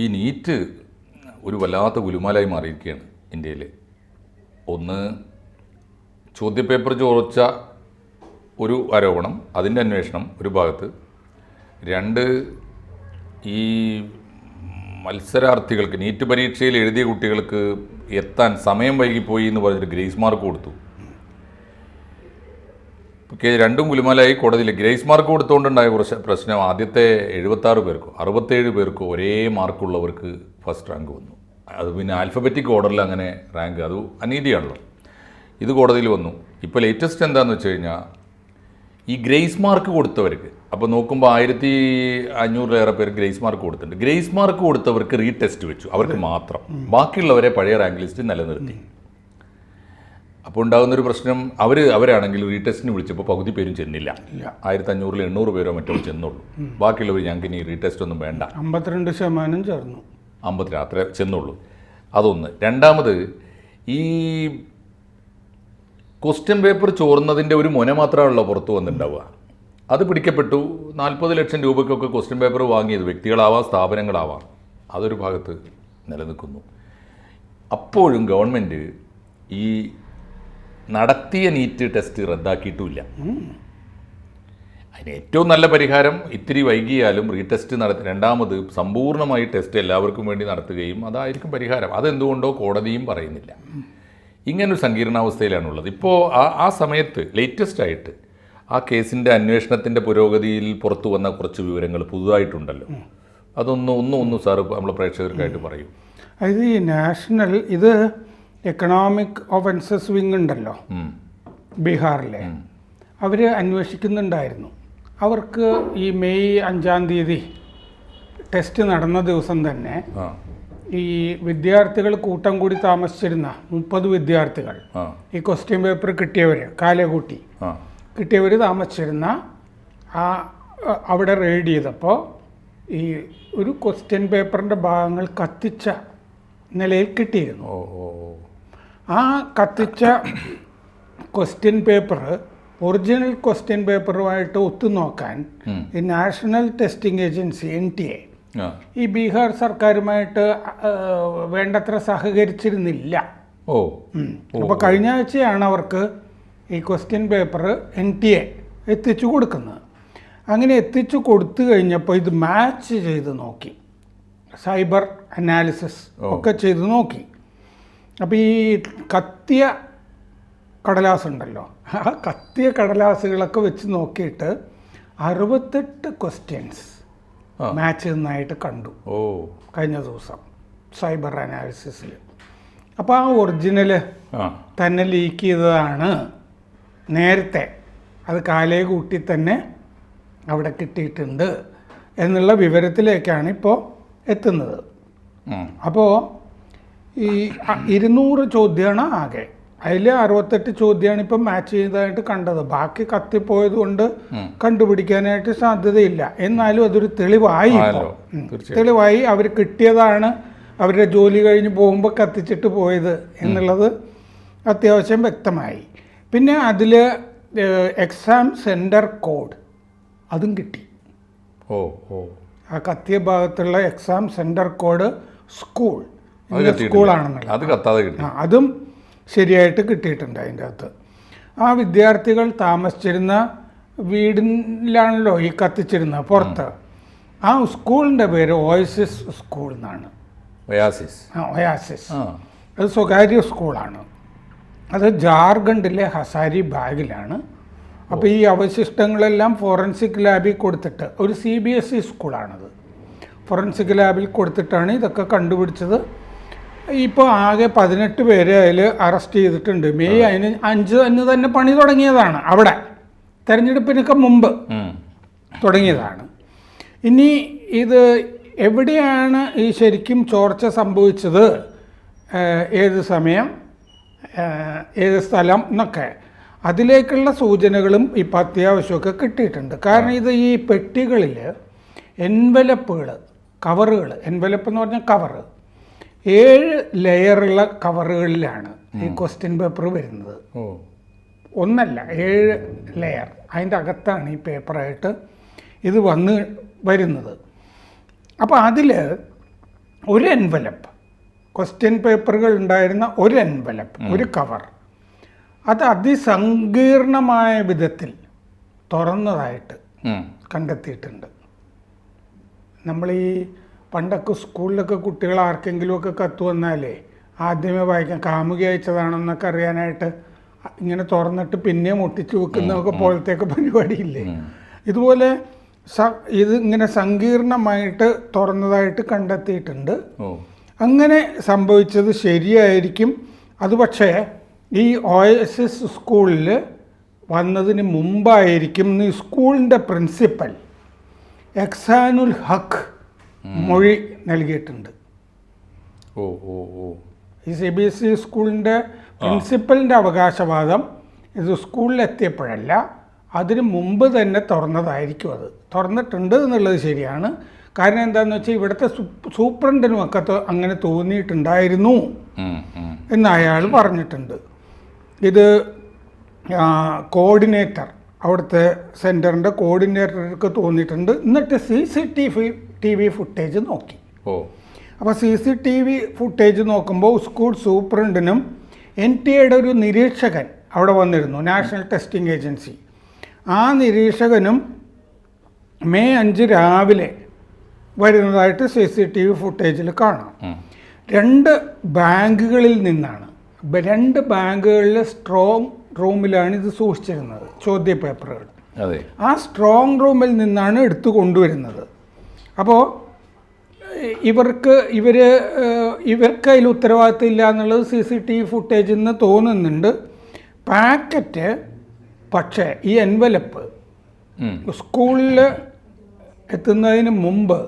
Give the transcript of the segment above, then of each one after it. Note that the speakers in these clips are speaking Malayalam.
ഈ നീറ്റ് ഒരു വല്ലാത്ത ഗുലുമാലായി മാറിയിരിക്കുകയാണ് ഇന്ത്യയിൽ ഒന്ന് ചോദ്യപേപ്പർ ചോദിച്ച ഒരു ആരോപണം അതിന്റെ അന്വേഷണം ഒരു ഭാഗത്ത്. രണ്ട് ഈ മത്സരാർത്ഥികൾക്ക് നീറ്റ് പരീക്ഷയിൽ എഴുതിയ കുട്ടികൾക്ക് എത്താൻ സമയം വൈകിപ്പോയി എന്ന് പറഞ്ഞിട്ട് ഗ്രേസ് മാർക്ക് കൊടുത്തു. രണ്ടും ഗുലുമാലായി കോടതിയിൽ ഗ്രേസ് മാർക്ക് കൊടുത്തുകൊണ്ടുണ്ടായ കുറച്ച് പ്രശ്നം. ആദ്യത്തെ എഴുപത്താറ് പേർക്കോ അറുപത്തേഴ് പേർക്കോ ഒരേ മാർക്കുള്ളവർക്ക് ഫസ്റ്റ് റാങ്ക് വന്നു. അത് പിന്നെ ആൽഫബറ്റിക് ഓർഡറിൽ അങ്ങനെ റാങ്ക് അത് അനീതിയാണല്ലോ. ഇത് കോടതിയിൽ വന്നു. ഇപ്പോൾ ലേറ്റസ്റ്റ് എന്താണെന്ന് വെച്ച് കഴിഞ്ഞാൽ ഈ ഗ്രേസ് മാർക്ക് കൊടുത്തവർക്ക് അപ്പോൾ നോക്കുമ്പോൾ ആയിരത്തി അഞ്ഞൂറിലേറെ പേര് ഗ്രേസ് മാർക്ക് കൊടുത്തിട്ടുണ്ട്. ഗ്രേസ് മാർക്ക് കൊടുത്തവർക്ക് റീടെസ്റ്റ് വെച്ചു അവർക്ക് മാത്രം. ബാക്കിയുള്ളവരെ പഴയ റാങ്ക് ലിസ്റ്റ് നിലനിർത്തി. അപ്പോൾ ഉണ്ടാകുന്നൊരു പ്രശ്നം അവർ അവരാണെങ്കിൽ റീടെസ്റ്റിന് വിളിച്ചപ്പോൾ പകുതി പേരും ചെന്നില്ല. ആയിരത്തി അഞ്ഞൂറിൽ എണ്ണൂറ് പേരോ മറ്റോ ചെന്നുള്ളൂ. ബാക്കിയുള്ളവർ ഞങ്ങൾക്ക് ഇനി റീടെസ്റ്റ് ഒന്നും വേണ്ട. അമ്പത്തിരണ്ട് ശതമാനം ചേർന്നു. അമ്പത്തി അത്ര ചെന്നുള്ളൂ. അതൊന്ന്. രണ്ടാമത് ഈ ക്വസ്റ്റ്യൻ പേപ്പർ ചോർന്നതിന്റെ ഒരു മുന മാത്രമാണല്ലോ പുറത്തു വന്നിട്ടുണ്ടാവുക. അത് പിടിക്കപ്പെട്ടു. നാൽപ്പത് ലക്ഷം രൂപയ്ക്കൊക്കെ ക്വസ്റ്റ്യൻ പേപ്പർ വാങ്ങിയത് വ്യക്തികളാവാം സ്ഥാപനങ്ങളാവാം. അതൊരു ഭാഗത്ത് നിലനിൽക്കുന്നു. അപ്പോഴും ഗവൺമെന്റ് ഈ നടത്തിയ നീറ്റ് ടെസ്റ്റ് റദ്ദാക്കിയിട്ടുമില്ല. അതിന് ഏറ്റവും നല്ല പരിഹാരം ഇത്തിരി വൈകിയാലും റീടെസ്റ്റ് നടത്തി രണ്ടാമത് സമ്പൂർണമായി ടെസ്റ്റ് എല്ലാവർക്കും വേണ്ടി നടത്തുകയും അതായിരിക്കും പരിഹാരം. അതെന്തുകൊണ്ടോ കോടതിയും പറയുന്നില്ല. ഇങ്ങനൊരു സങ്കീർണാവസ്ഥയിലാണുള്ളത്. ഇപ്പോൾ ആ ആ സമയത്ത് ലേറ്റസ്റ്റ് ആയിട്ട് ആ കേസിന്റെ അന്വേഷണത്തിന്റെ പുരോഗതിയിൽ പുറത്തു വന്ന കുറച്ച് വിവരങ്ങൾ പുതുതായിട്ടുണ്ടല്ലോ. അതൊന്ന് ഒന്നും ഒന്നും സാറ് നമ്മളെ പ്രേക്ഷകർക്കായിട്ട് പറയും. അതായത് ഈ നാഷണൽ ഇത് എക്കണോമിക് ഒഫൻസസ് വിങ് ഉണ്ടല്ലോ. ബീഹാറിലെ. അവർ അന്വേഷിക്കുന്നുണ്ടായിരുന്നു. അവർക്ക് ഈ മെയ് അഞ്ചാം തീയതി ടെസ്റ്റ് നടന്ന ദിവസം തന്നെ ഈ വിദ്യാർത്ഥികൾ കൂട്ടം കൂടി താമസിച്ചിരുന്ന മുപ്പത് വിദ്യാർത്ഥികൾ ഈ ക്വസ്റ്റ്യൻ പേപ്പർ കിട്ടിയവർ കാലകൂട്ടി കിട്ടിയവർ താമസിച്ചിരുന്ന ആ അവിടെ റെയ്ഡ് ചെയ്തപ്പോൾ ഈ ഒരു ക്വസ്റ്റ്യൻ പേപ്പറിന്റെ ഭാഗങ്ങൾ കത്തിച്ച നിലയിൽ കിട്ടിയിരുന്നു. ആ കത്തിച്ച ക്വസ്റ്റ്യൻ പേപ്പർ ഒറിജിനൽ ക്വസ്റ്റ്യൻ പേപ്പറുമായിട്ട് ഒത്തുനോക്കാൻ. ഈ national testing agency N T A ഈ ബീഹാർ സർക്കാരുമായിട്ട് വേണ്ടത്ര സഹകരിച്ചിരുന്നില്ല. ഓ. അപ്പോൾ കഴിഞ്ഞ ആഴ്ചയാണ് അവർക്ക് ഈ question paper N T A എത്തിച്ചു കൊടുക്കുന്നത്. അങ്ങനെ എത്തിച്ചു കൊടുത്തു കഴിഞ്ഞപ്പോൾ ഇത് മാച്ച് ചെയ്ത് നോക്കി. സൈബർ അനാലിസിസ് ഒക്കെ ചെയ്ത് നോക്കി. അപ്പോൾ ഈ കത്തിയ കടലാസ് ഉണ്ടല്ലോ ആ കത്തിയ കടലാസുകളൊക്കെ വെച്ച് നോക്കിയിട്ട് അറുപത്തെട്ട് ക്വസ്റ്റ്യൻസ്. മാച്ച് ചെയ്യുന്നതായിട്ട് കണ്ടു. ഓ. കഴിഞ്ഞ ദിവസം സൈബർ അനാലിസിസിൽ അപ്പോൾ ആ ഒറിജിനൽ തന്നെ ലീക്ക് ചെയ്തതാണ്. നേരത്തെ അത് കാലേ കൂട്ടി തന്നെ അവിടെ കിട്ടിയിട്ടുണ്ട് എന്നുള്ള വിവരത്തിലേക്കാണ് ഇപ്പോൾ എത്തുന്നത്. അപ്പോൾ ഈ ഇരുന്നൂറ് ചോദ്യമാണ് ആകെ. അതിൽ അറുപത്തെട്ട് ചോദ്യമാണ് ഇപ്പം മാച്ച് ചെയ്തതായിട്ട് കണ്ടത്. ബാക്കി കത്തിപ്പോയത് കൊണ്ട് കണ്ടുപിടിക്കാനായിട്ട് സാധ്യതയില്ല. എന്നാലും അതൊരു തെളിവായി. തെളിവായി അവർ കിട്ടിയതാണ് അവരുടെ ജോലി കഴിഞ്ഞ് പോകുമ്പോൾ കത്തിച്ചിട്ട് പോയത് എന്നുള്ളത് അത്യാവശ്യം വ്യക്തമായി. പിന്നെ അതിൽ എക്സാം സെന്റർ കോഡ് അതും കിട്ടി. ഓ ഓ. ആ കത്തിയ ഭാഗത്തുള്ള എക്സാം സെന്റർ കോഡ് സ്കൂൾ. സ്കൂളാണെന്നുള്ളത് അത് കത്താതെ കിട്ടി. അതും ശരിയായിട്ട് കിട്ടിയിട്ടുണ്ട് അതിന്റെ അകത്ത്. ആ വിദ്യാർത്ഥികൾ താമസിച്ചിരുന്ന വീടിലാണല്ലോ ഈ കത്തിച്ചിരുന്ന പുറത്ത്. ആ സ്കൂളിന്റെ പേര് ഓയസിസ് സ്കൂൾ എന്നാണ്. ഒയാസിസ്. ആ ഒയാസിസ്. അത് സ്വകാര്യ സ്കൂളാണ്. അത് ജാർഖണ്ഡിലെ ഹസാരി ബാഗിലാണ്. അപ്പോൾ ഈ അവശിഷ്ടങ്ങളെല്ലാം ഫോറൻസിക് ലാബിൽ കൊടുത്തിട്ട് ഒരു സി ബി എസ് ഇ സ്കൂളാണത്. ഫോറൻസിക് ലാബിൽ കൊടുത്തിട്ടാണ് ഇതൊക്കെ കണ്ടുപിടിച്ചത്. ഇപ്പോൾ ആകെ പതിനെട്ട് പേരെ അതിൽ അറസ്റ്റ് ചെയ്തിട്ടുണ്ട്. മെയ് അതിന് അഞ്ച് അന്ന് തന്നെ പണി തുടങ്ങിയതാണ് അവിടെ. തെരഞ്ഞെടുപ്പിനൊക്കെ മുമ്പ് തുടങ്ങിയതാണ്. ഇനി ഇത് എവിടെയാണ് ഈ ശരിക്കും ചോർച്ച സംഭവിച്ചത്? ഏത് സമയം? ഏത് സ്ഥലം എന്നൊക്കെ. അതിലേക്കുള്ള സൂചനകളും ഇപ്പം അത്യാവശ്യമൊക്കെ കിട്ടിയിട്ടുണ്ട്. കാരണം ഇത് ഈ പെട്ടികളിൽ എൻവലപ്പുകൾ കവറുകൾ എൻവലപ്പ് എന്ന് പറഞ്ഞാൽ കവറ് ഏഴ് ലെയറുള്ള കവറുകളിലാണ് ഈ ക്വസ്റ്റ്യൻ പേപ്പർ വരുന്നത്. ഒന്നല്ല ഏഴ് ലെയർ അതിന്റെ അകത്താണ് ഈ പേപ്പറായിട്ട് ഇത് വന്ന് വരുന്നത്. അപ്പോൾ അതിൽ ഒരു എൻവലപ്പ് ക്വസ്റ്റ്യൻ പേപ്പറുകൾ ഉണ്ടായിരുന്ന ഒരു എൻവലപ്പ് ഒരു കവർ അത് അതിസങ്കീർണമായ വിധത്തിൽ തുറന്നതായിട്ട്. കണ്ടെത്തിയിട്ടുണ്ട്. നമ്മൾ ഈ പണ്ടൊക്കെ സ്കൂളിലൊക്കെ കുട്ടികൾ ആർക്കെങ്കിലുമൊക്കെ കത്ത് വന്നാലേ ആദ്യമേ വായിക്കാൻ കാമുകി അയച്ചതാണെന്നൊക്കെ അറിയാനായിട്ട് ഇങ്ങനെ തുറന്നിട്ട് പിന്നെ മുട്ടിച്ചു വെക്കുന്നതൊക്കെ പോലത്തെയൊക്കെ പരിപാടിയില്ലേ? ഇതുപോലെ സ ഇത് ഇങ്ങനെ സങ്കീർണമായിട്ട് തുറന്നതായിട്ട് കണ്ടെത്തിയിട്ടുണ്ട്. അങ്ങനെ സംഭവിച്ചത് ശരിയായിരിക്കും. അതുപക്ഷേ ഈ ഒ എസ് എസ് സ്കൂളിൽ വന്നതിന് മുമ്പായിരിക്കും ഈ സ്കൂളിന്റെ പ്രിൻസിപ്പൽ എക്സാനുൽ ഹക്ക് മൊഴി നൽകിയിട്ടുണ്ട്. ഓ ഓ ഓ. ഈ സി ബി എസ് ഇ സ്കൂളിന്റെ പ്രിൻസിപ്പലിന്റെ അവകാശവാദം ഇത് സ്കൂളിലെത്തിയപ്പോഴല്ല അതിന് മുമ്പ് തന്നെ തുറന്നതായിരിക്കും അത്. തുറന്നിട്ടുണ്ട് എന്നുള്ളത് ശരിയാണ്. കാരണം എന്താണെന്ന് വെച്ചാൽ ഇവിടുത്തെ സൂപ്രണ്ടിനും ഒക്കെ അങ്ങനെ തോന്നിയിട്ടുണ്ടായിരുന്നു. എന്ന് അയാൾ പറഞ്ഞിട്ടുണ്ട്. ഇത് കോർഡിനേറ്റർ അവിടുത്തെ സെന്ററിന്റെ കോർഡിനേറ്റർക്ക് തോന്നിയിട്ടുണ്ട്. എന്നിട്ട് C C T V T V footage നോക്കി. ഓ. അപ്പോൾ C C T V footage നോക്കുമ്പോൾ സ്കൂൾ സൂപ്രണ്ടിനും എൻ ടി എയുടെ ഒരു നിരീക്ഷകൻ അവിടെ വന്നിരുന്നു നാഷണൽ ടെസ്റ്റിംഗ് ഏജൻസി ആ നിരീക്ഷകനും മെയ് അഞ്ച് രാവിലെ വരുന്നതായിട്ട് സി സി ടി വി ഫുട്ടേജിൽ കാണാം രണ്ട് ബാങ്കുകളിൽ നിന്നാണ്. രണ്ട് ബാങ്കുകളിലെ സ്ട്രോങ് റൂമിലാണ് ഇത് സൂക്ഷിച്ചിരുന്നത് ചോദ്യ പേപ്പറുകൾ ആ സ്ട്രോങ് റൂമിൽ നിന്നാണ് എടുത്തു കൊണ്ടുവരുന്നത്. അപ്പോൾ ഇവർക്ക് ഇവർ ഇവർക്ക് അതിൽ ഉത്തരവാദിത്തം ഇല്ല എന്നുള്ളത് സി സി ടി വി ഫുട്ടേജിൽ നിന്ന് തോന്നുന്നുണ്ട്. പാക്കറ്റ് പക്ഷേ ഈ എൻവലപ്പ് സ്കൂളിൽ എത്തുന്നതിന് മുമ്പ്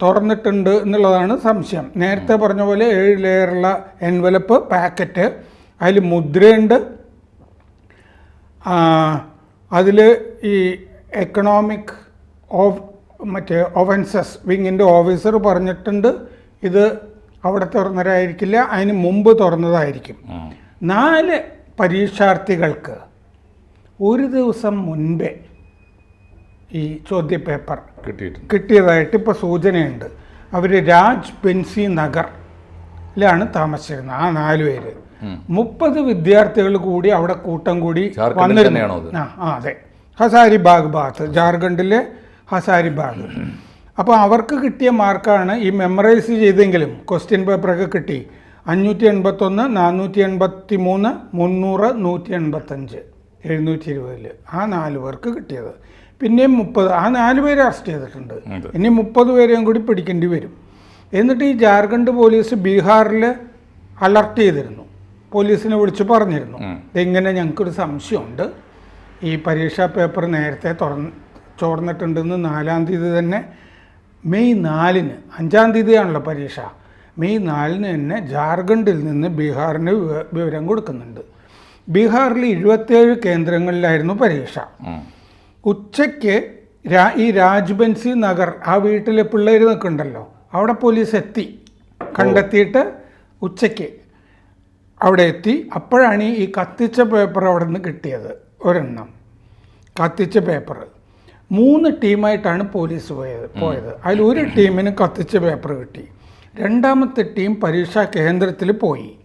തുറന്നിട്ടുണ്ട് എന്നുള്ളതാണ് സംശയം. നേരത്തെ പറഞ്ഞ പോലെ ഏഴ് ലെയറുള്ള എൻവലപ്പ് പാക്കറ്റ് അതിൽ മുദ്രയുണ്ട്. അതിൽ ഈ എക്കണോമിക് ഓഫ് മറ്റേ ഒവൻസസ് വിങ്ങിന്റെ ഓഫീസർ പറഞ്ഞിട്ടുണ്ട് ഇത് അവിടെ തുറന്നതായിരിക്കില്ല അതിന് മുമ്പ് തുറന്നതായിരിക്കും. നാല് പരീക്ഷാർത്ഥികൾക്ക് ഒരു ദിവസം മുൻപേ ഈ ചോദ്യപേപ്പർ കിട്ടിയിട്ടുണ്ട്. കിട്ടിയതായിട്ട് ഇപ്പോൾ സൂചനയുണ്ട്. അവർ രാജ് ബെൻസി നഗറിലാണ് താമസിച്ചിരുന്നത് ആ നാല് പേര്. മുപ്പത് വിദ്യാർത്ഥികൾ കൂടി അവിടെ കൂട്ടം കൂടി വന്നിരുന്നു? ആ അതെ. അതെ ഹസാരിബാഗ് ഭാഗത്ത് ജാർഖണ്ഡിലെ ഹസാരിബാഗ്. അപ്പോൾ അവർക്ക് കിട്ടിയ മാർക്കാണ് ഈ മെമ്മറൈസ് ചെയ്തെങ്കിലും ക്വസ്റ്റ്യൻ പേപ്പറൊക്കെ കിട്ടി. അഞ്ഞൂറ്റി എൺപത്തൊന്ന് നാനൂറ്റി എൺപത്തി മൂന്ന് മുന്നൂറ് നൂറ്റി എൺപത്തഞ്ച് എഴുന്നൂറ്റി ഇരുപതിൽ ആ നാല് പേർക്ക് കിട്ടിയത്. പിന്നെയും മുപ്പത് ആ നാല് പേരെ അറസ്റ്റ് ചെയ്തിട്ടുണ്ട്. ഇനി മുപ്പത് പേരെയും കൂടി പിടിക്കേണ്ടി വരും. എന്നിട്ട് ഈ ജാർഖണ്ഡ് പോലീസ് ബീഹാറിൽ അലർട്ട് ചെയ്തിരുന്നു. പോലീസിനെ വിളിച്ച് പറഞ്ഞിരുന്നു. ഇതെങ്ങനെ ഇങ്ങനെ ഞങ്ങൾക്കൊരു സംശയമുണ്ട്. ഈ പരീക്ഷാ പേപ്പർ നേരത്തെ തുറന്ന് ചോർന്നിട്ടുണ്ടെന്ന് നാലാം തീയതി തന്നെ മെയ് നാലിന് അഞ്ചാം തീയതിയാണല്ലോ പരീക്ഷ. മെയ് നാലിന് തന്നെ ജാർഖണ്ഡിൽ നിന്ന് ബീഹാറിന് വിവരം കൊടുക്കുന്നുണ്ട്. ബീഹാറിൽ ഇരുപത്തേഴ് കേന്ദ്രങ്ങളിലായിരുന്നു പരീക്ഷ. ഉച്ചയ്ക്ക് രാ ഈ രാജ്ബൻസി നഗർ ആ വീട്ടിലെ പിള്ളേർ നിൽക്കുന്നുണ്ടല്ലോ അവിടെ പോലീസ് എത്തി. കണ്ടെത്തിയിട്ട് ഉച്ചയ്ക്ക് അവിടെ എത്തി. അപ്പോഴാണ് ഈ കത്തിച്ച പേപ്പർ അവിടെ നിന്ന് കിട്ടിയത് ഒരെണ്ണം. കത്തിച്ച പേപ്പർ. മൂന്ന് ടീമായിട്ടാണ് പോലീസ് പോയത് പോയത്. അതിൽ ഒരു ടീമിന് കത്തിച്ച പേപ്പർ കിട്ടി. രണ്ടാമത്തെ ടീം പരീക്ഷാ കേന്ദ്രത്തിൽ പോയി.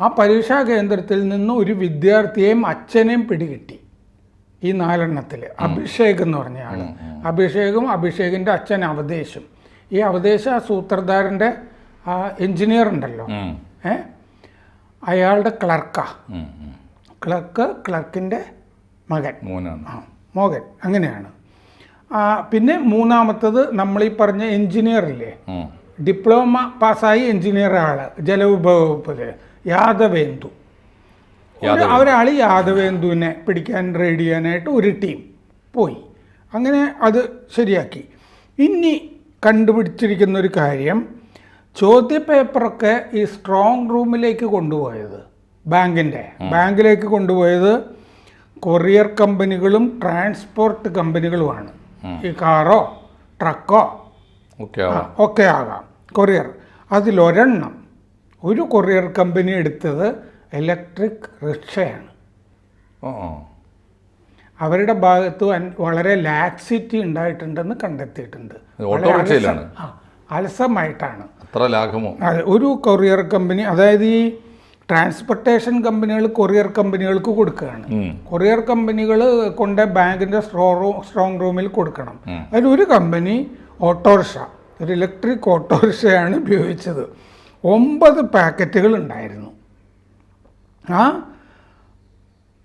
ആ പരീക്ഷാ കേന്ദ്രത്തിൽ നിന്ന് ഒരു വിദ്യാർത്ഥിയെയും അച്ഛനെയും പിടികിട്ടി. ഈ നാലെണ്ണത്തിൽ അഭിഷേക് എന്ന് പറഞ്ഞ ആൾ അഭിഷേകും അഭിഷേകിന്റെ അച്ഛൻ അവദേശും ഈ അവദേശ സൂത്രധാരന്റെ ആ എഞ്ചിനീയർ ഉണ്ടല്ലോ. ഏ? അയാളുടെ ക്ലർക്കാ. ക്ലർക്ക് ക്ലർക്കിന്റെ മകൻ. മോഹൻ ആ മോഹൻ അങ്ങനെയാണ്. പിന്നെ മൂന്നാമത്തത് നമ്മൾ ഈ പറഞ്ഞ എഞ്ചിനീയറില്ലേ ഡിപ്ലോമ പാസ്സായി എഞ്ചിനീയർ ആൾ ജലവിഭവ വകുപ്പിൽ യാദവേന്ദു. ഒരു ഒരാൾ യാദവേന്ദുവിനെ പിടിക്കാൻ റെഡി ചെയ്യാനായിട്ട് ഒരു ടീം പോയി. അങ്ങനെ അത് ശരിയാക്കി. ഇനി കണ്ടുപിടിച്ചിരിക്കുന്ന ഒരു കാര്യം ചോദ്യപേപ്പറൊക്കെ ഈ സ്ട്രോങ് റൂമിലേക്ക് കൊണ്ടുപോയത് ബാങ്കിന്റെ ബാങ്കിലേക്ക് കൊണ്ടുപോയത് കൊറിയർ കമ്പനികളും ട്രാൻസ്പോർട്ട് കമ്പനികളുമാണ്. ഈ കാറോ ട്രക്കോ ഒക്കെ ആകാം കൊറിയർ. അതിലൊരെണ്ണം ഒരു കൊറിയർ കമ്പനി എടുത്തത് ഇലക്ട്രിക് റിക്ഷയാണ്. അവരുടെ ഭാഗത്ത് വളരെ ലാക്സിറ്റി ഉണ്ടായിട്ടുണ്ടെന്ന് കണ്ടെത്തിയിട്ടുണ്ട്. അലസമായിട്ടാണ്. അത്ര ലാഭമോ ഒരു കൊറിയർ കമ്പനി അതായത് ഈ ട്രാൻസ്പോർട്ടേഷൻ കമ്പനികൾ കൊറിയർ കമ്പനികൾക്ക് കൊടുക്കുകയാണ്. കൊറിയർ കമ്പനികൾ കൊണ്ട് ബാങ്കിന്റെ സ്ട്രോങ് റൂമിൽ കൊടുക്കണം. അതിലൊരു കമ്പനി ഓട്ടോറിക്ഷ ഒരു ഇലക്ട്രിക് ഓട്ടോറിക്ഷയാണ് ഉപയോഗിച്ചത്. ഒമ്പത് പാക്കറ്റുകൾ ഉണ്ടായിരുന്നു. ആ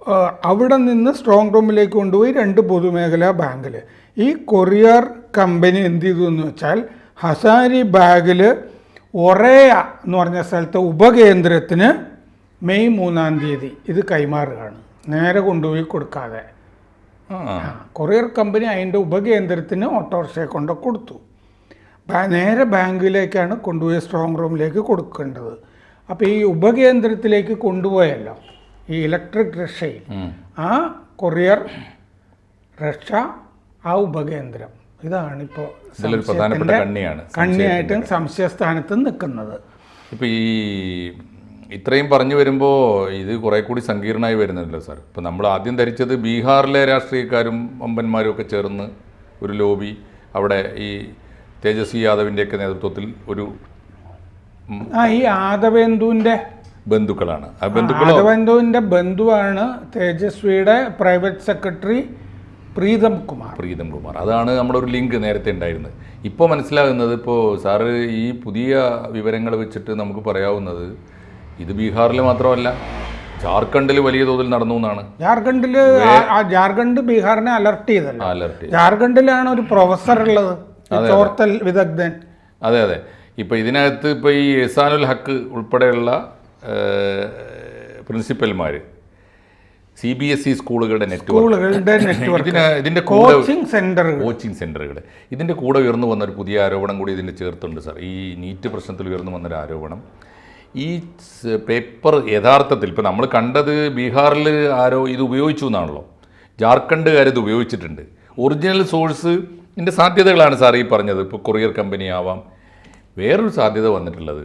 ആ, അവിടെ നിന്ന് സ്ട്രോങ് റൂമിലേക്ക് കൊണ്ടുപോയി രണ്ട് പൊതുമേഖലാ ബാങ്കിൽ ഈ കൊറിയർ കമ്പനി എന്ത് ചെയ്തു എന്ന് വെച്ചാൽ ഹസാരി ബാഗിൽ ഒറേയ എന്ന് പറഞ്ഞ സ്ഥലത്തെ ഉപകേന്ദ്രത്തിന് മെയ് മൂന്നാം തീയതി ഇത് കൈമാറുകയാണ്. നേരെ കൊണ്ടുപോയി കൊടുക്കാതെ. കൊറിയർ കമ്പനി അതിന്റെ ഉപകേന്ദ്രത്തിന് ഓട്ടോറിക്ഷയെ കൊണ്ട് കൊടുത്തു. നേരെ ബാങ്കിലേക്കാണ് കൊണ്ടുപോയി സ്ട്രോങ് റൂമിലേക്ക് കൊടുക്കേണ്ടത്. അപ്പോൾ ഈ ഉപകേന്ദ്രത്തിലേക്ക് കൊണ്ടുപോയല്ലോ ഈ ഇലക്ട്രിക് റിക്ഷയിൽ ആ കൊറിയർ റിക്ഷ ആ ഉപകേന്ദ്രം. ഇതാണിപ്പോൾ കണ്ണിയായിട്ടും സംശയസ്ഥാനത്ത് നിൽക്കുന്നത്. ഇപ്പം ഈ ഇത്രയും പറഞ്ഞു വരുമ്പോൾ ഇത് കുറെ കൂടി സങ്കീർണമായി വരുന്നുണ്ടല്ലോ സാർ. ഇപ്പം നമ്മൾ ആദ്യം ധരിച്ചത് ബീഹാറിലെ രാഷ്ട്രീയക്കാരും അമ്പന്മാരും ഒക്കെ ചേർന്ന് ഒരു ലോബി അവിടെ ഈ തേജസ്വി യാദവിന്റെയൊക്കെ നേതൃത്വത്തിൽ ഒരു ഈ ആദവേന്ദുവിന്റെ ബന്ധുക്കളാണ്. ആ ആദവേന്ദുവിന്റെ ബന്ധുവാണ് തേജസ്വിയുടെ പ്രൈവറ്റ് സെക്രട്ടറി പ്രീതം കുമാർ. പ്രീതം കുമാർ. അതാണ് നമ്മുടെ ഒരു ലിങ്ക് നേരത്തെ ഉണ്ടായിരുന്നത്. ഇപ്പോൾ മനസ്സിലാകുന്നത് ഇപ്പോൾ സാറ് ഈ പുതിയ വിവരങ്ങൾ വെച്ചിട്ട് നമുക്ക് പറയാവുന്നത് ഇത് ബീഹാറിൽ മാത്രമല്ല ജാർഖണ്ഡിൽ വലിയ തോതിൽ നടന്നു എന്നാണ്. ജാർഖണ്ഡിൽ ജാർഖണ്ഡ് ബീഹാറിനെ അലർട്ട് ചെയ്തല്ലോ. അലർട്ട് ജാർഖണ്ഡിലാണ് ഒരു പ്രൊഫസർ ഉള്ളത് ചോർത്തൽ വിദഗ്ധൻ. അതെ അതെ. ഇപ്പോൾ ഇതിനകത്ത് ഇപ്പോൾ ഈ എസാനുൽ ഹക്ക് ഉൾപ്പെടെയുള്ള പ്രിൻസിപ്പൽമാർ സി ബി എസ് ഇ സ്കൂളുകളുടെ നെറ്റ്വർക്ക് സ്കൂളുകളുടെ നെറ്റ്വർക്ക്. ഇതിന് ഇതിന്റെ കൂടെ കോച്ചിങ് സെന്ററുകൾ. കോച്ചിങ് സെന്ററുകൾ ഇതിന്റെ കൂടെ ഉയർന്നു വന്ന ഒരു പുതിയ ആരോപണം കൂടി ഇതിന്റെ ചേർത്തുണ്ട് സാർ. ഈ നീറ്റ് പ്രശ്നത്തിൽ ഉയർന്നു വന്നൊരു ആരോപണം. ഈ പേപ്പർ യഥാർത്ഥത്തിൽ ഇപ്പോൾ നമ്മൾ കണ്ടത് ബീഹാറിൽ ആരോ ഇത് ഉപയോഗിച്ചു എന്നാണല്ലോ. ജാർഖണ്ഡുകാർ ഇത് ഉപയോഗിച്ചിട്ടുണ്ട്. ഒറിജിനൽ സോഴ്സ് ഇതിന്റെ സാധ്യതകളാണ് സാർ ഈ പറഞ്ഞത്. ഇപ്പോൾ കൊറിയർ കമ്പനി ആവാം. വേറൊരു സാധ്യത വന്നിട്ടുള്ളത്.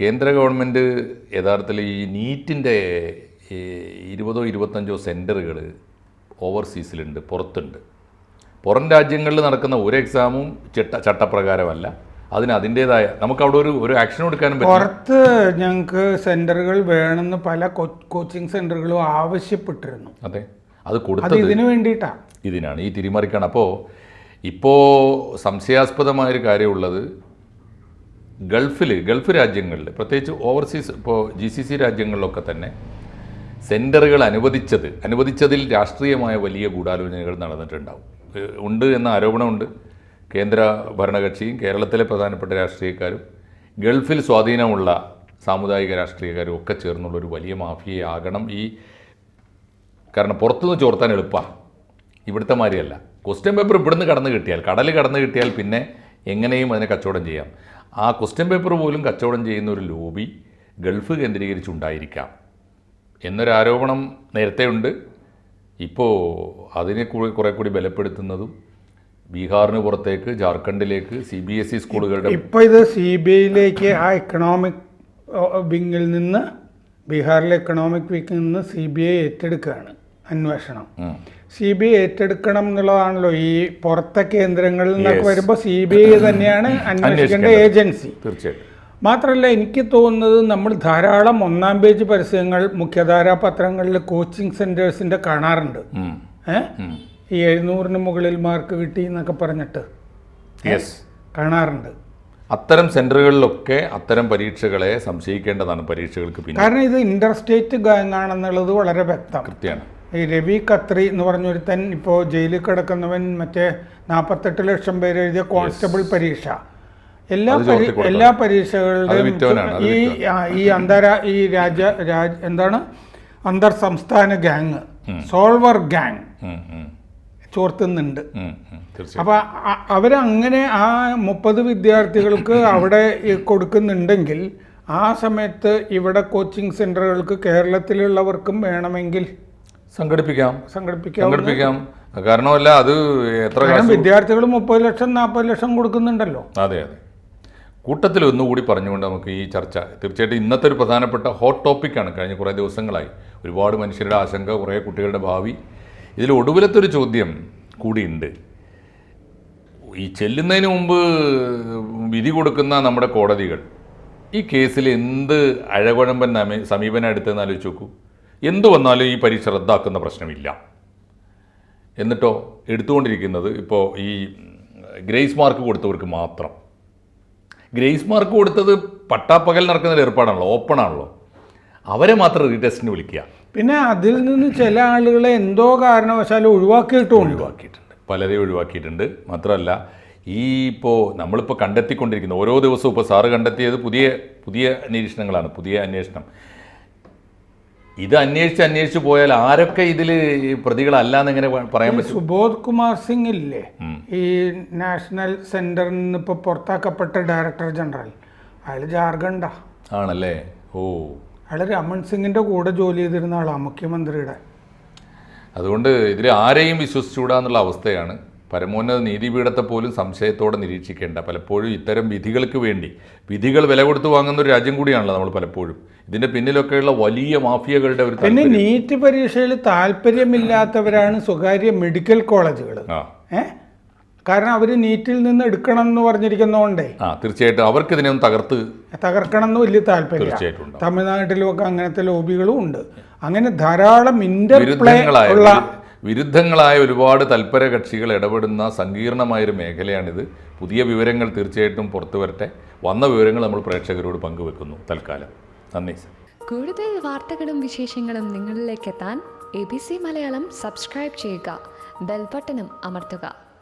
കേന്ദ്ര ഗവൺമെന്റ് യഥാർത്ഥത്തിൽ ഈ നീറ്റിന്റെ ഇരുപതോ ഇരുപത്തഞ്ചോ സെന്ററുകൾ ഓവർസീസിലുണ്ട് പുറത്തുണ്ട്. പുറം രാജ്യങ്ങളിൽ നടക്കുന്ന ഒരു എക്സാമും ചട്ട ചട്ടപ്രകാരമല്ല. അതിന് അതിന്റെതായ നമുക്ക് അവിടെ ഒരു ഒരു ആക്ഷൻ എടുക്കാനും പറ്റും പുറത്ത് ഞങ്ങൾക്ക് സെന്ററുകൾ വേണമെന്ന് പല കോച്ചിങ് സെന്ററുകളും ആവശ്യപ്പെട്ടിരുന്നു. അതെ. അത് അത് കൊടുത്തത് ഇതിനു വേണ്ടിയിട്ടാണ് ഇതിനാണ്. ഈ തിരിമറിക്കാണ്. അപ്പോൾ ഇപ്പോൾ സംശയാസ്പദമായൊരു കാര്യമുള്ളത് ഗൾഫിൽ ഗൾഫ് രാജ്യങ്ങളിൽ പ്രത്യേകിച്ച് ഓവർസീസ് ഇപ്പോൾ ജി സി സി രാജ്യങ്ങളിലൊക്കെ തന്നെ സെന്ററുകൾ അനുവദിച്ചത് അനുവദിച്ചതിൽ രാഷ്ട്രീയമായ വലിയ ഗൂഢാലോചനകൾ നടന്നിട്ടുണ്ടാവും. ഉണ്ട് എന്ന ആരോപണമുണ്ട്. കേന്ദ്ര ഭരണകക്ഷിയും കേരളത്തിലെ പ്രധാനപ്പെട്ട രാഷ്ട്രീയക്കാരും ഗൾഫിൽ സ്വാധീനമുള്ള സാമുദായിക രാഷ്ട്രീയക്കാരും ഒക്കെ ചേർന്നുള്ള ഒരു വലിയ മാഫിയയാകണം ഈ കാരണം പുറത്തുനിന്ന് ചോർത്താൻ എളുപ്പമാണ് ഇവിടുത്തെ മാതിരിയല്ല. ക്വസ്റ്റ്യൻ പേപ്പർ ഇവിടുന്ന് കടന്നു കിട്ടിയാൽ കടൽ കടന്നു കിട്ടിയാൽ പിന്നെ എങ്ങനെയും അതിനെ കച്ചവടം ചെയ്യാം. ആ ക്വസ്റ്റ്യൻ പേപ്പർ പോലും കച്ചവടം ചെയ്യുന്ന ഒരു ലോബി ഗൾഫ് കേന്ദ്രീകരിച്ചുണ്ടായിരിക്കാം. എന്നൊരാരോപണം നേരത്തെ ഉണ്ട് ഇപ്പോൾ അതിനെ കുറെ കൂടി ബലപ്പെടുത്തുന്നതും ബീഹാറിന് പുറത്തേക്ക് ജാർഖണ്ഡിലേക്ക് സി ബി എസ് ഇ സ്കൂളുകളുടെ ഇപ്പം ഇത് സി ബി ഐയിലേക്ക് ആ എക്കണോമിക് വിങ്ങിൽ നിന്ന് ബീഹാറിലെ എക്കണോമിക് വിങ്ങിൽ നിന്ന് സി ബി ഐ ഏറ്റെടുക്കുകയാണ് അന്വേഷണം. സി ബി ഐ ഏറ്റെടുക്കണം എന്നുള്ളതാണല്ലോ ഈ പുറത്തെ കേന്ദ്രങ്ങളിൽ നിന്നൊക്കെ വരുമ്പോൾ സി ബി ഐ തന്നെയാണ് അന്വേഷിക്കേണ്ട ഏജൻസി. തീർച്ചയായിട്ടും. മാത്രമല്ല എനിക്ക് തോന്നുന്നത് നമ്മൾ ധാരാളം ഒന്നാം പേജ് പരസ്യങ്ങൾ മുഖ്യധാരാ പത്രങ്ങളിൽ കോച്ചിങ് സെന്റേഴ്സിന്റെ കാണാറുണ്ട്. ഉം. ഈ എഴുന്നൂറിന് മുകളിൽ മാർക്ക് കിട്ടി എന്നൊക്കെ പറഞ്ഞിട്ട് യെസ് കാണാറുണ്ട്. അത്തരം സെന്ററുകളിലൊക്കെ അത്തരം പരീക്ഷകളെ സംശയിക്കേണ്ടതാണ് പരീക്ഷകൾക്ക് പിന്നെ കാരണം ഇത് ഇന്റർ സ്റ്റേറ്റ് ഗാങ് ആണെന്നുള്ളത് വളരെ വ്യക്തം. കൃത്യമാണ്. ഈ രവി ഖത്രി എന്ന് പറഞ്ഞൊരുത്തൻ ഇപ്പോൾ ജയിലിൽ കിടക്കുന്നവൻ മറ്റേ നാൽപ്പത്തെട്ട് ലക്ഷം പേര് എഴുതിയ കോൺസ്റ്റബിൾ പരീക്ഷ. എല്ലാ. എല്ലാ പരീക്ഷകളുടെയും ഈ ഈ അന്തര ഈ രാജ്യ രാജ് എന്താണ്? അന്തർ സംസ്ഥാന ഗാങ് സോൾവർ ഗാങ് ചോർത്തുന്നുണ്ട്. അപ്പോൾ അവരങ്ങനെ ആ മുപ്പത് വിദ്യാർത്ഥികൾക്ക് അവിടെ കൊടുക്കുന്നുണ്ടെങ്കിൽ ആ സമയത്ത് ഇവിടെ കോച്ചിങ് സെന്ററുകൾക്ക് കേരളത്തിലുള്ളവർക്കും വേണമെങ്കിൽ സംഘടിപ്പിക്കാം. സംഘടിപ്പിക്കാം സംഘടിപ്പിക്കാം. കാരണമല്ല അത് എത്ര വിദ്യാർത്ഥികൾ മുപ്പത് ലക്ഷം നാൽപ്പത് ലക്ഷം കൊടുക്കുന്നുണ്ടല്ലോ. അതെ അതെ. കൂട്ടത്തിൽ ഒന്നുകൂടി പറഞ്ഞുകൊണ്ട് നമുക്ക് ഈ ചർച്ച തീർച്ചയായിട്ടും ഇന്നത്തെ ഒരു പ്രധാനപ്പെട്ട ഹോട്ട് ടോപ്പിക്കാണ് കഴിഞ്ഞ കുറേ ദിവസങ്ങളായി ഒരുപാട് മനുഷ്യരുടെ ആശങ്ക കുറേ കുട്ടികളുടെ ഭാവി ഇതിൽ ഒടുവിലത്തെ ഒരു ചോദ്യം കൂടിയുണ്ട്. ഈ ചെല്ലുന്നതിന് മുമ്പ് വിധി കൊടുക്കുന്ന നമ്മുടെ കോടതികൾ ഈ കേസിൽ എന്ത് അഴകുഴമ്പൻ സമീപനം എടുത്തെന്ന് ആലോചിച്ച് നോക്കൂ. എന്തു വന്നാലും ഈ പരീക്ഷ റദ്ദാക്കുന്ന പ്രശ്നമില്ല. എന്നിട്ടോ എടുത്തുകൊണ്ടിരിക്കുന്നത് ഇപ്പോൾ ഈ ഗ്രേസ് മാർക്ക് കൊടുത്തവർക്ക് മാത്രം. ഗ്രേസ് മാർക്ക് കൊടുത്തത് പട്ടാപ്പകൽ നടക്കുന്ന ഏർപ്പാടാണല്ലോ ഓപ്പണാണല്ലോ. അവരെ മാത്രം റീടെസ്റ്റിന് വിളിക്കുക. പിന്നെ അതിൽ നിന്ന് ചില ആളുകളെ എന്തോ കാരണവശാലും ഒഴിവാക്കിയിട്ടും ഒഴിവാക്കിയിട്ടുണ്ട്. പലരെയും ഒഴിവാക്കിയിട്ടുണ്ട്. മാത്രമല്ല ഈ ഇപ്പോൾ നമ്മളിപ്പോൾ കണ്ടെത്തിക്കൊണ്ടിരിക്കുന്ന. ഓരോ ദിവസവും ഇപ്പോൾ സാറ് കണ്ടെത്തിയത് പുതിയ പുതിയ നിരീക്ഷണങ്ങളാണ് പുതിയ അന്വേഷണം. ഇത് അന്വേഷിച്ച് അന്വേഷിച്ച് പോയാൽ ആരൊക്കെ ഇതിൽ പ്രതികളല്ല എന്നെങ്ങനെ പറയാൻ പറ്റും? സുബോധ് കുമാർ സിംഗ് ഇല്ലേ? ഈ നാഷണൽ സെന്ററിൽ നിന്ന് ഇപ്പോൾ പുറത്താക്കപ്പെട്ട ഡയറക്ടർ ജനറൽ. അയാൾ ജാർഖണ്ഡാ. ആണല്ലേ? ഓ. അയാൾ രമൺ സിംഗിന്റെ കൂടെ ജോലി ചെയ്തിരുന്ന ആളാണ് മുഖ്യമന്ത്രിയുടെ. അതുകൊണ്ട് ഇതിൽ ആരെയും വിശ്വസിച്ചുകൂടാ എന്നുള്ള അവസ്ഥയാണ്. പരമോന്നത നീതിപീഠത്തെ പോലും സംശയത്തോടെ നിരീക്ഷിക്കേണ്ട. പലപ്പോഴും ഇത്തരം വിധികൾക്ക് വേണ്ടി വിധികൾ വില കൊടുത്ത് വാങ്ങുന്ന ഒരു രാജ്യം കൂടിയാണല്ലോ നമ്മൾ പലപ്പോഴും. ഇതിന്റെ പിന്നിലൊക്കെയുള്ള വലിയ മാഫിയകളുടെ ഒരു പിന്നെ. നീറ്റ് പരീക്ഷയിൽ താല്പര്യമില്ലാത്തവരാണ് സ്വകാര്യ മെഡിക്കൽ കോളേജുകൾ ആ. ഏ? കാരണം അവർ നീറ്റിൽ നിന്ന് എടുക്കണം എന്ന് പറഞ്ഞിരിക്കുന്നതുകൊണ്ടേ. ആ തീർച്ചയായിട്ടും അവർക്ക് ഇതിനൊന്നും ഒന്ന് തകർത്ത് തകർക്കണം എന്ന് വലിയ താല്പര്യം. തമിഴ്നാട്ടിലും ഒക്കെ അങ്ങനത്തെ ലോബികളും ഉണ്ട്. അങ്ങനെ ധാരാളം ഇന്റർപ്ലേ വിരുദ്ധങ്ങളായ ഉള്ള വിരുദ്ധങ്ങളായ ഒരുപാട് തൽപര കക്ഷികൾ ഇടപെടുന്ന സങ്കീർണമായൊരു മേഖലയാണിത്. പുതിയ വിവരങ്ങൾ തീർച്ചയായിട്ടും പുറത്തു വരട്ടെ. വന്ന വിവരങ്ങൾ നമ്മൾ പ്രേക്ഷകരോട് പങ്കുവെക്കുന്നു. തൽക്കാലം. നന്ദി സർ. കൂടുതൽ വാർത്തകളും വിശേഷങ്ങളും നിങ്ങളിലേക്ക് എത്താൻ A B C Malayalam subscribe ചെയ്യുക. ബെൽബട്ടനും അമർത്തുക.